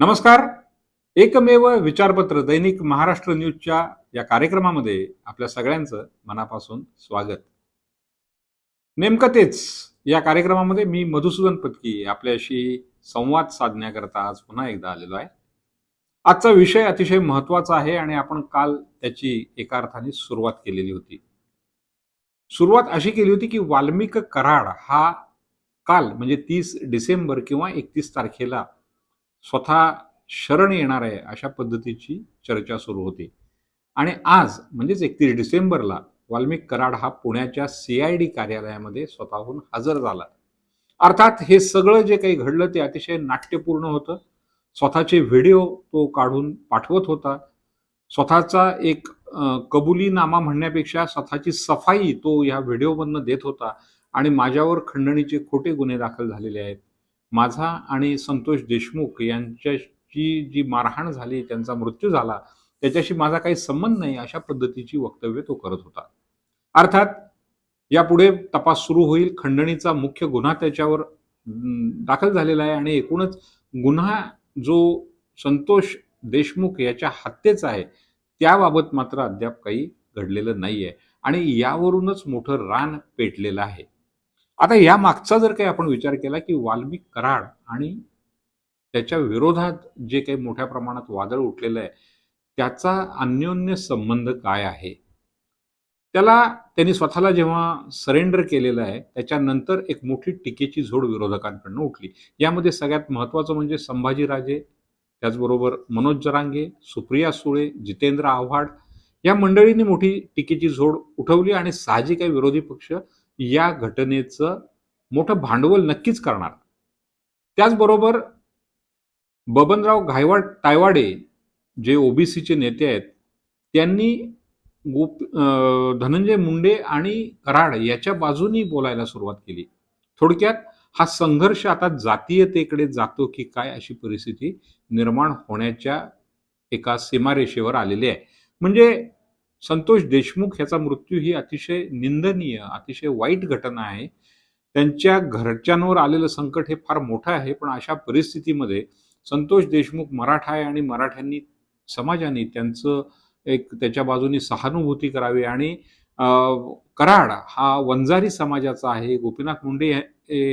नमस्कार. एकमेव विचारपत्र दैनिक महाराष्ट्र न्यूजच्या या कार्यक्रमामध्ये आपल्या सगळ्यांचं मनापासून स्वागत. नेमकं तेच या कार्यक्रमामध्ये मी मधुसूदन पत्की आपल्याशी संवाद साधण्याकरता आज पुन्हा एकदा आलेलो आहे. आजचा विषय अतिशय महत्त्वाचा आहे आणि आपण काल त्याची एका अर्थाने सुरुवात केलेली होती. सुरुवात अशी केली होती की वाल्मिक कराड हा काल म्हणजे तीस डिसेंबर किंवा एकतीस तारखेला स्वतः शरण येणार आहे अशा पद्धतीची चर्चा सुरू होती. आणि आज म्हणजेच एकतीस डिसेंबरला वाल्मिक कराड हा पुण्याच्या सी आय डी कार्यालयामध्ये स्वतःहून हजर झाला. अर्थात हे सगळं जे काही घडलं ते अतिशय नाट्यपूर्ण होतं. स्वतःचे व्हिडिओ तो काढून पाठवत होता. स्वतःचा एक कबुलीनामा म्हणण्यापेक्षा स्वतःची सफाई तो या व्हिडिओमधनं देत होता. आणि माझ्यावर खंडणीचे खोटे गुन्हे दाखल झालेले आहेत. माझा आणि संतोष देशमुख यांच्याची जी मारहाण झाली त्यांचा मृत्यू झाला त्याच्याशी माझा काही संबंध नाही अशा पद्धतीची वक्तव्य तो करत होता. अर्थात यापुढे तपास सुरू होईल. खंडणीचा मुख्य गुन्हा त्याच्यावर दाखल झालेला आहे आणि एकूणच गुन्हा जो संतोष देशमुख याच्या हत्येचा आहे त्याबाबत मात्र अद्याप काही घडलेलं नाही आहे आणि यावरूनच मोठं रान पेटलेलं आहे. आता या मागचा जर काही आपण विचार केला की वाल्मिक कराड आणि त्याच्या विरोधात जे काही मोठ्या प्रमाणात वादळ उठलेलं आहे त्याचा अन्योन्य संबंध काय आहे? त्याला त्यांनी स्वतःला जेव्हा सरेंडर केलेलं आहे त्याच्यानंतर एक मोठी टीकेची झोड विरोधकांकडनं उठली. यामध्ये सगळ्यात महत्त्वाचं म्हणजे संभाजीराजे त्याचबरोबर मनोज जरांगे सुप्रिया सुळे जितेंद्र आव्हाड या मंडळींनी मोठी टीकेची झोड उठवली आणि साहजिक आहे विरोधी पक्ष या घटनेचं मोठं भांडवल नक्कीच करणार. त्याचबरोबर बबनराव घायवाड टायवाडे जे ओबीसीचे नेते आहेत त्यांनी गोप अं, धनंजय मुंडे आणि कराड याच्या बाजूनी बोलायला सुरुवात केली. थोडक्यात हा संघर्ष आता जातीयतेकडे जातो की काय अशी परिस्थिती निर्माण होण्याच्या एका सीमारेषेवर आलेली आहे. म्हणजे संतोष देशमुख याचा मृत्यू ही अतिशय निंदनीय अतिशय वाईट घटना आहे. त्यांच्या घरच्यांवर आलेलं संकट हे फार मोठं आहे पण अशा परिस्थितीमध्ये संतोष देशमुख मराठा आहे आणि मराठ्यांनी समाजाने त्यांचं एक त्याच्या बाजूनी सहानुभूती करावी आणि कराड हा वंजारी समाजाचा आहे. गोपीनाथ मुंडे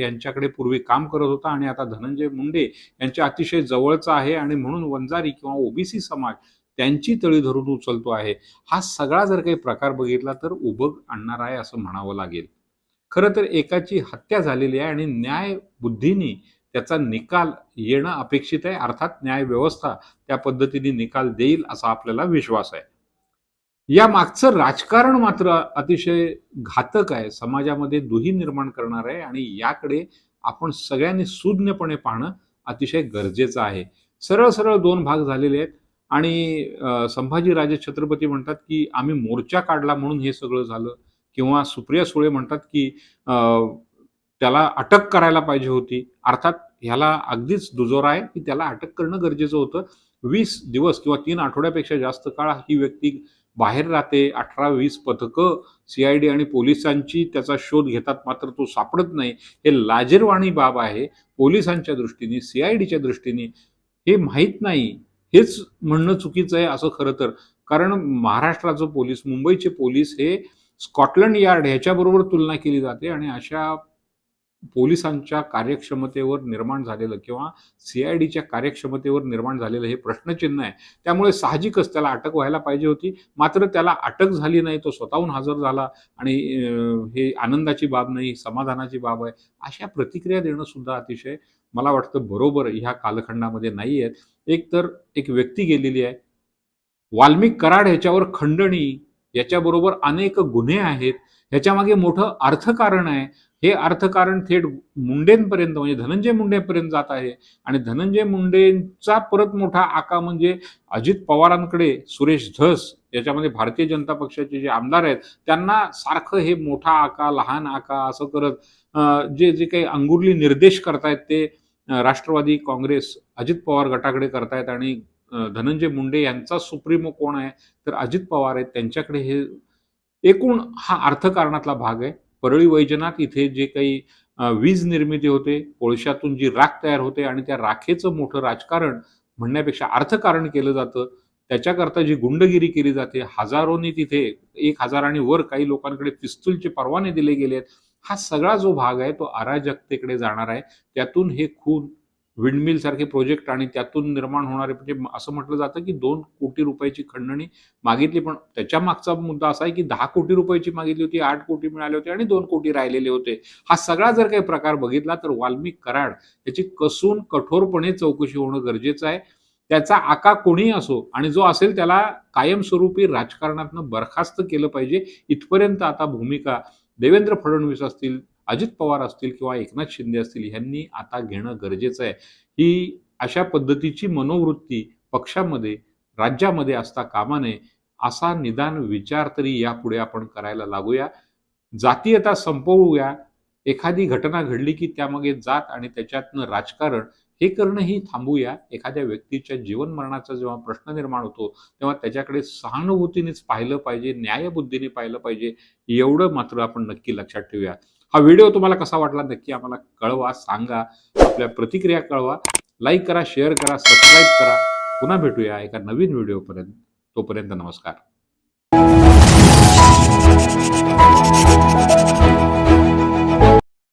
यांच्याकडे पूर्वी काम करत होता आणि आता धनंजय मुंडे यांच्या अतिशय जवळचा आहे आणि म्हणून वंजारी किंवा ओबीसी समाज त्यांची तळी धरून उचलतो आहे. हा सगळा जर काही प्रकार बघितला तर उभग आणणार आहे असं म्हणावं लागेल. खरं तर एकाची हत्या झालेली आहे आणि न्याय बुद्धीनी त्याचा निकाल येणं अपेक्षित आहे. अर्थात न्याय व्यवस्था त्या पद्धतीने निकाल देईल असा आपल्याला विश्वास आहे. या मागचं राजकारण मात्र अतिशय घातक आहे. समाजामध्ये दुही निर्माण करणार आहे आणि याकडे आपण सगळ्यांनी सुज्ञपणे पाहणं अतिशय गरजेचं आहे. सरळ सरळ दोन भाग झालेले आहेत आणि संभाजीराजे छत्रपती म्हणतात की आम्ही मोर्चा काढला म्हणून हे सगळं झालं किंवा सुप्रिया सुळे म्हणतात की अं, त्याला अटक करायला पाहिजे होती. अर्थात ह्याला अगदीच दुजोरा आहे की त्याला अटक करणं गरजेचं होतं. वीस दिवस किंवा तीन आठवड्यापेक्षा जास्त काळ ही व्यक्ती बाहेर राहते अठरा वीस पथकं सी आय डी आणि पोलिसांची त्याचा शोध घेतात मात्र तो सापडत नाही. हे लाजेरवाणी बाब आहे पोलिसांच्या दृष्टीने सी आय डीच्या दृष्टीने. हे माहीत नाही. हेच म्हणणं चुकीचं आहे असं खरं तर. कारण महाराष्ट्राचं पोलीस मुंबईचे पोलीस हे स्कॉटलंड यार्ड ह्याच्याबरोबर तुलना केली जाते आणि अशा पोलिसांच्या कार्यक्षमतेवर निर्माण झालेलं किंवा सी आय डीच्या कार्यक्षमतेवर निर्माण झालेलं हे प्रश्नचिन्ह आहे. त्यामुळे साहजिकच त्याला अटक व्हायला पाहिजे होती. मात्र त्याला अटक झाली नाही तो स्वतःहून हजर झाला आणि हे आनंदाची बाब नाही समाधानाची बाब आहे. अशा प्रतिक्रिया देणं सुद्धा अतिशय मला वाटतं बरोबर ह्या कालखंडामध्ये नाही आहेत. एक तर एक व्यक्ती गेलेली आहे. वाल्मिक कराड ह्याच्यावर खंडणी याच्याबरोबर अनेक गुन्हे आहेत. ह्याच्यामागे मोठं अर्थकारण आहे. हे अर्थकारण थेट मुंडेंपर्यंत म्हणजे धनंजय मुंडेपर्यंत जात आहे. आणि धनंजय मुंडेंचा परत मोठा आका म्हणजे अजित पवारांकडे सुरेश धस याच्यामध्ये भारतीय जनता पक्षाचे जे आमदार आहेत त्यांना सारखं हे मोठा आका लहान आका असं करत जे जे काही अंगुरली निर्देश करतायत ते राष्ट्रवादी काँग्रेस अजित पवार गटाकडे करतायत आणि धनंजय मुंडे यांचा सुप्रीमो कोण आहे तर अजित पवार आहेत. त्यांच्याकडे हे एकूण हा अर्थकारणातला भाग आहे. परळी वैजनाथ इथे जे काही वीज निर्मिती होते कोळशातून जी राख तयार होते आणि त्या राखेचं मोठं राजकारण म्हणण्यापेक्षा अर्थकारण केलं जातं. त्याच्याकरता जी गुंडगिरी केली जाते हजारोनी तिथे एक हजाराने वर काही लोकांकडे पिस्तूलचे परवाने दिले गेले आहेत हा सगळा जो भाग आहे तो अराजकतेकडे जाणार आहे. त्यातून हे खून विंडमिल सारखे प्रोजेक्ट आणि त्यातून निर्माण होणारे म्हणजे असं म्हटलं जातं की दोन कोटी रुपयाची खंडणी मागितली. पण त्याच्या मागचा मुद्दा असा आहे की दहा कोटी रुपयाची मागितली होती आठ कोटी मिळाले होते आणि दोन कोटी राहिलेले होते. हा सगळा जर काही प्रकार बघितला तर वाल्मिक कराड याची कसून कठोरपणे चौकशी होणं गरजेचं आहे. त्याचा आका कोणीही असो आणि जो असेल त्याला कायमस्वरूपी राजकारणातनं बरखास्त केलं पाहिजे. इथपर्यंत आता भूमिका देवेंद्र फडणवीस असतील अजित पवार असतील किंवा एकनाथ शिंदे असतील ह्यांनी आता घेणं गरजेचं आहे. ही अशा पद्धतीची मनोवृत्ती पक्षामध्ये राज्यामध्ये असता कामा नये असा निदान विचार तरी यापुढे आपण करायला लागूया. जातीयता संपवूया. एखादी घटना घडली की त्यामागे जात आणि त्याच्यातनं राजकारण हे करणंही थांबूया. एखाद्या व्यक्तीच्या जीवन मरणाचा जेव्हा प्रश्न निर्माण होतो तेव्हा त्याच्याकडे सहानुभूतीनेच पाहिलं पाहिजे न्यायबुद्धीने पाहिलं पाहिजे एवढं मात्र आपण नक्की लक्षात ठेवूया. हा व्हिडिओ तुम्हाला कसा वाटला नक्की आम्हाला कळवा सांगा. आपल्या प्रतिक्रिया कळवा. लाईक करा शेअर करा सबस्क्राईब करा. पुन्हा भेटूया एका नवीन व्हिडिओपर्यंत. तोपर्यंत नमस्कार.